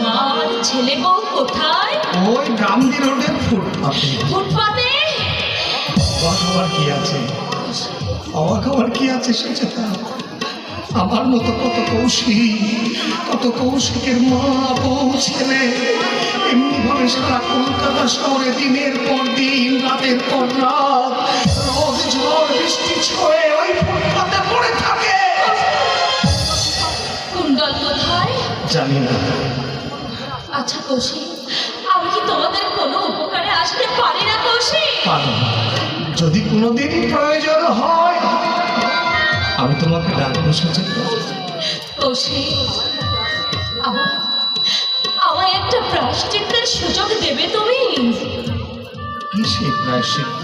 মার ছেলে বউ কোথায়? ওই গান্ধী রোডের ফুটপাতে। ফুটপাতে? অবাক হওয়ার কি আছে? অবাক হওয়ার কি আছে সুচেতা? আমার মতো কত কৌশিক কত কৌশিকের মা বউ ছেলে। এমনি ভাবে সারা কলকাতা শহরে দিনের পর দিন রাতের পর রাত রোদ ঝড় বৃষ্টি ছয়ে ওই ফুটপাতে পড়ে থাকে। জানি না। আচ্ছা কৌশিক আমি কি তোমাদের কোনো উপকারে আসতে পারি না কৌশিক? যদি কোনোদিন প্রয়োজন হয় আমি তোমাকে ডাকবো সুচেতা কৌশিক আমায় একটা প্রায়শ্চিত্তের সুযোগ দেবে তুমি? কি সেই প্রায়শ্চিত্ত?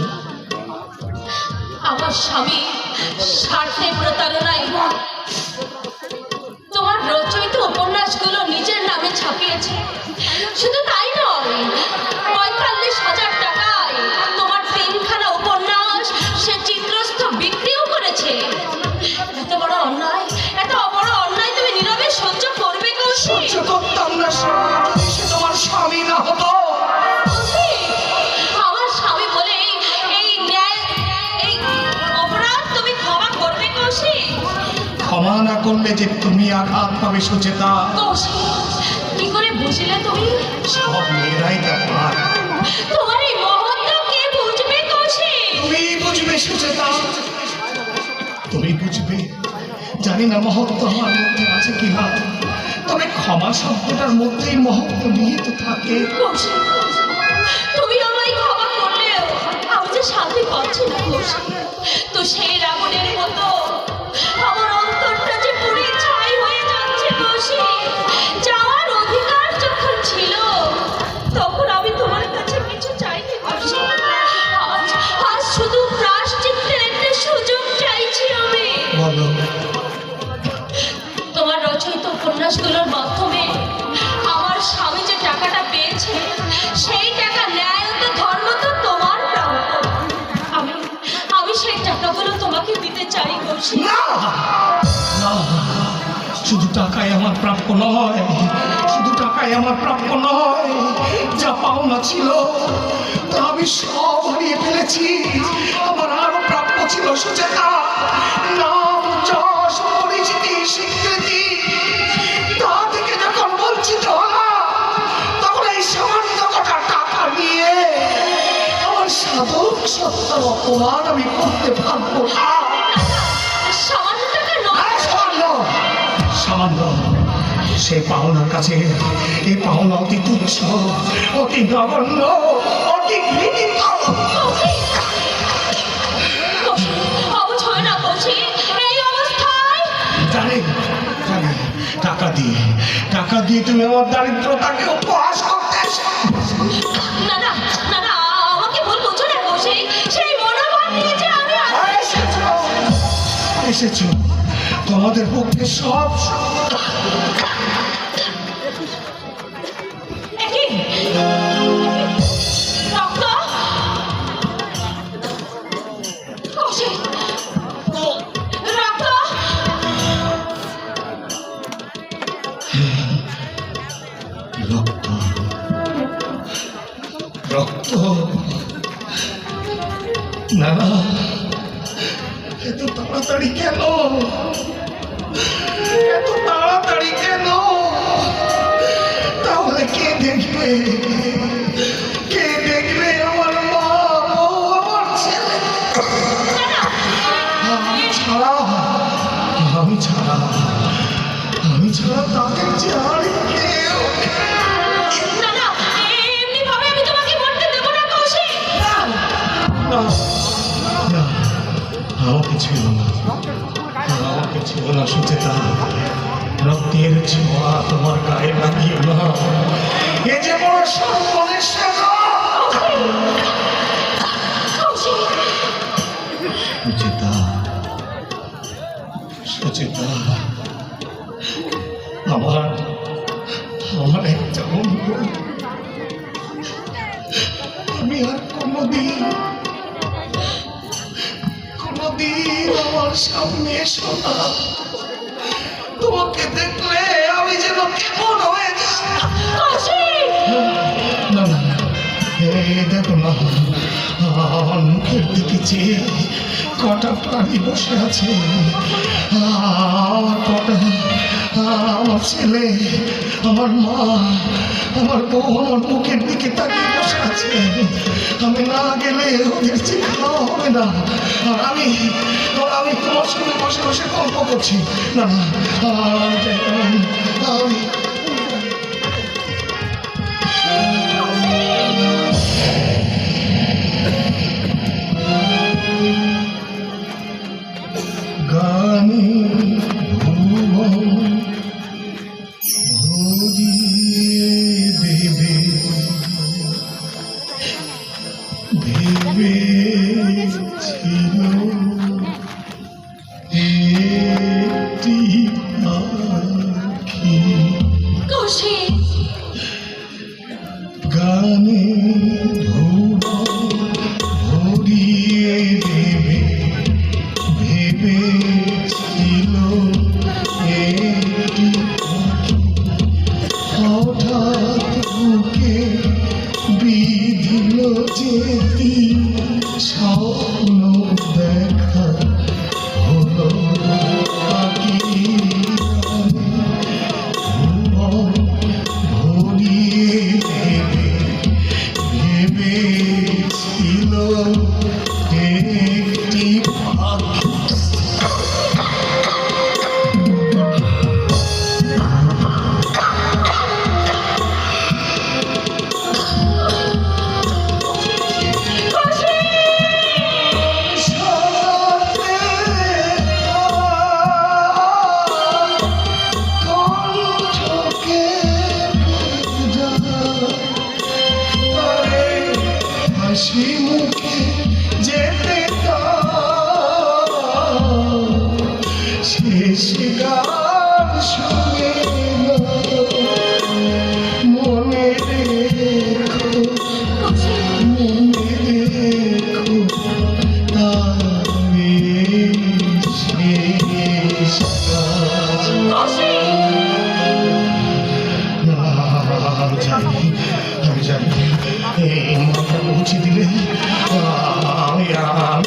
আমার স্বামী স্বার্থে প্রতারণায় তোমার রচয়িত উপন্যাসগুলো নিজের নামে ছাপিয়েছে। শুধু তাই নয় পঁয়তাল্লিশ হাজার টাকায় তোমার তিনখানা উপন্যাস সে চিত্রস্থ বিক্রিও করেছে। এত বড় অন্যায় এত বড় অন্যায় তুমি নীরবে সহ্য করবে কৌশিক? সহ্য করতাম না তোমার স্বামী না হতো আমার স্বামী বলে এই এই অপরাধ তুমি ক্ষমা করবে কৌশিক? ক্ষমা না করলে যে তুমি আঘাত পাবে সুচেতা বুঝলে তুমি? সব মেয়েরাই তা পার তোমার এই মহত্ব কে বুঝবে কৌশিক তুমি বুঝবে সুচেতা। তুমি বুঝবে? জানি না মহত্ব আমার মধ্যে আছে কিনা তবে ক্ষমা শব্দটার মধ্যেই মহত্ব নিহিত থাকে। তুমি আমায় ক্ষমা করলেও আমি যে শান্তি পাচ্ছি না তো সেই রাবণের উপন্যাসগুলোর মাধ্যমে আমার স্বামী যে টাকাটা পেয়েছে, সেই টাকা ন্যায় ধর্ম তো তোমার আমি আমি সেই টাকাগুলো তোমাকে দিতে চাই না! শুধু টাকায় আমার প্রাপ্য নয়, শুধু টাকায় আমার প্রাপ্য নয়, যা পাওনা ছিল, তা আমি সব হারিয়ে ফেলেছি। আমার আরও প্রাপ্য ছিল সুচেতা, নাম যশ পরিচিতি, স্বীকৃতি। সাধক সত্তার অপমান আমি করতে পারব সে পাওনার কাছে এই পাওনা অতি তুচ্ছ অতি নগণ্য অতি ঘৃণিত টাকা দিয়ে টাকা দিয়ে তুমি আমার দারিদ্রতাকে উপহাস করতে না না এসেছ। তোমাদের পক্ষে সব রক্ত? না। এত তাড়াতাড়ি কেন? এত তাড়াতাড়ি কেন? তাহলে কে দেখবে? কে দেখবে আমার মা? আমার ছেলে? আমি ছাড়া আমি ছাড়া আমি ছাড়া তাদের যে আর কেউ না। ছিল না আমাকে ছিল না সুচেতা রক্তের ছোঁয়া তোমার গায়ে লাগিও না এ যে বড় সর্বনেশা সুচেতা সুচেতা সামনে এসো না। তোমাকে দেখলে আমি যেন কেমন হয়ে না মুখের দিকে চেয়ে কটা প্রাণী বসে আছে আমার কটা আমার ছেলে আমার মা আমার বউ আমার মুখের দিকে তাকিয়ে বসে আছে। আমি না গেলে ওদের চিন্তা হবে না। আর আমি আমি তোমার সঙ্গে বসে বসে গল্প করছি। না আমি না, আমি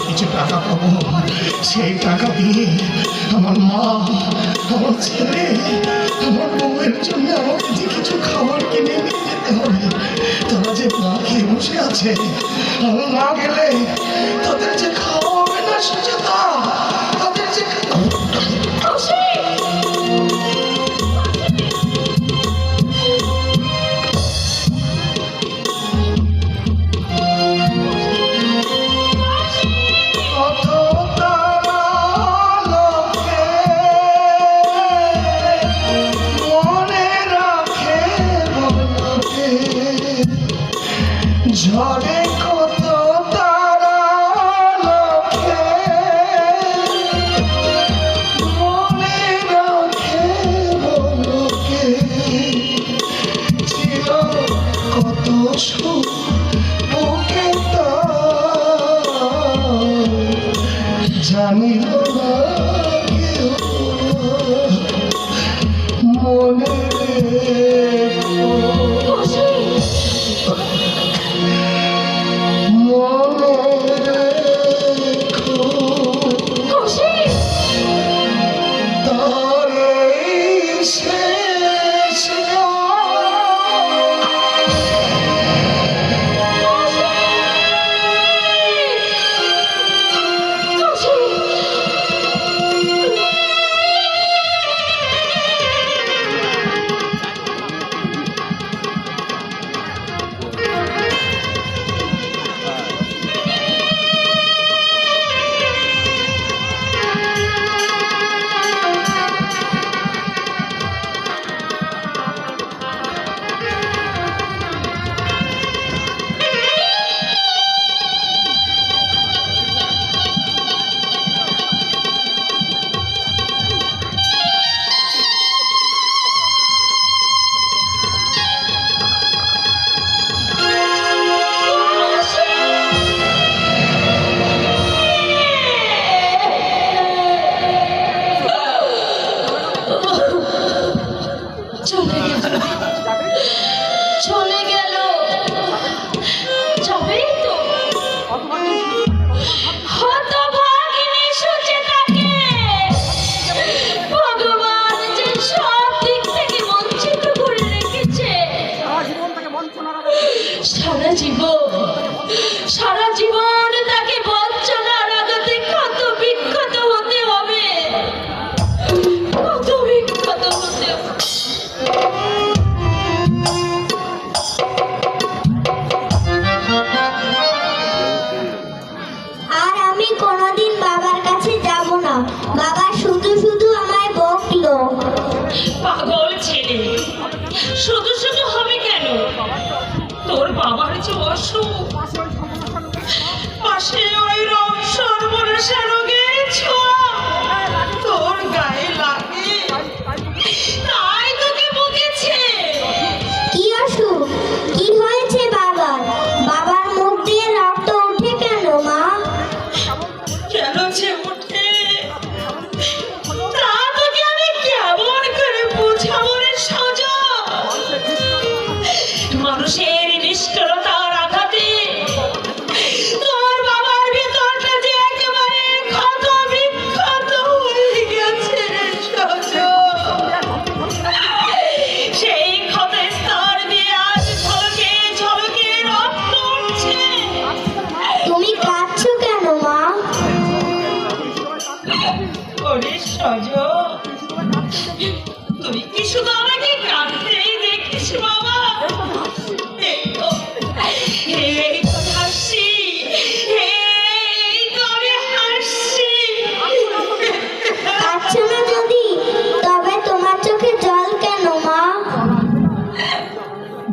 কিছু টাকা পাবো সেই টাকা দিয়ে আমার মা আমার ছেলে আমার বউয়ের জন্য আমাকে যে কিছু খাবার কিনে নিয়ে যেতে হবে তারা যে না খেয়ে বসে আছে আমি না গেলে তাদের যে খাওয়া হবে না সুচেতা তাদের যে কত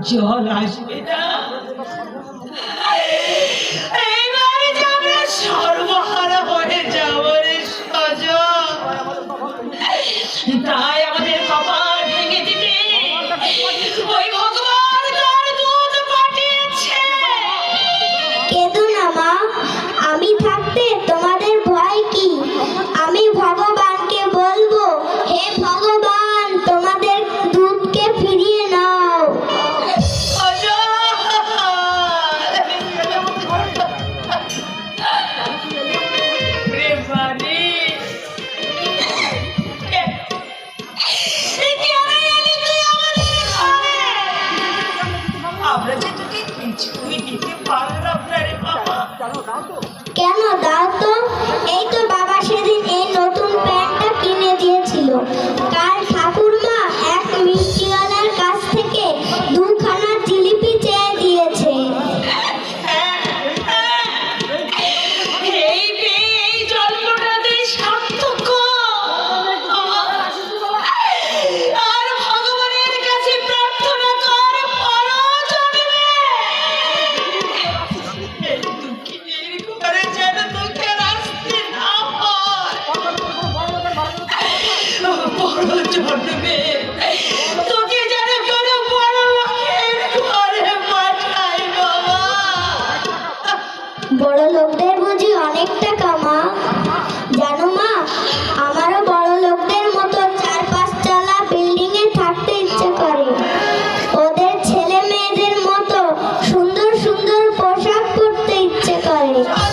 জল আসবে কেন দাও তো? এই তো Oh.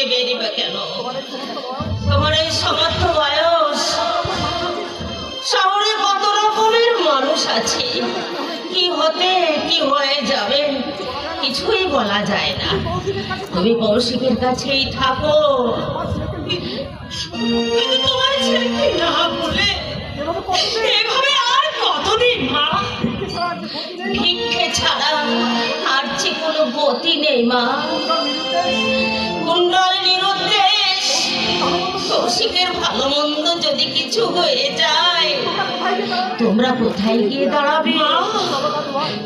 করতে বেরিবে কেন? তোমার এই সমর্থ বয়স। শহরে কত রকমের মানুষ আছে। কি হতে, কি হয়ে যাবে, কিছুই বলা যায় না। তুমি কৌশিকের কাছেই থাকো। কিন্তু তোমার ছেলেকে না বলে এভাবে আর কতদিন, মা? ভিক্ষে ছাড়া আর যে কোনো গতি নেই, মা। কৌশিকের ভালো মন্দ যদি কিছু হয়ে যায়, তোমরা কোথায় গিয়ে দাঁড়াবে?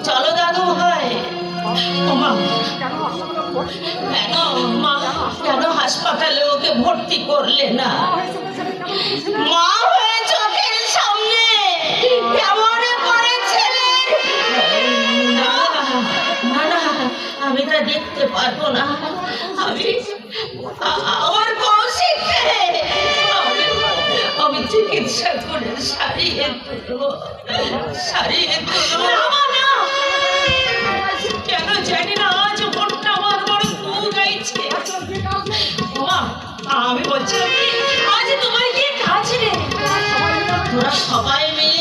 চলো দাদু ভাই। কেন, মা, কেন হাসপাতালে ওকে ভর্তি করলে না? মা হয়ে চোখের সামনে। কেমন করে ছেলে? না না না, আমি তা দেখতে পারব না। আমি আমার চিকিৎসা করে সারিয়ে তুলবো সারিয়ে তুলবো কেন জানি না আজ মনটা আমার বড় কু গাইছে মা আমি বলছিলাম আজ তোমার কি কাজ রে? তোরা সবাই মিলে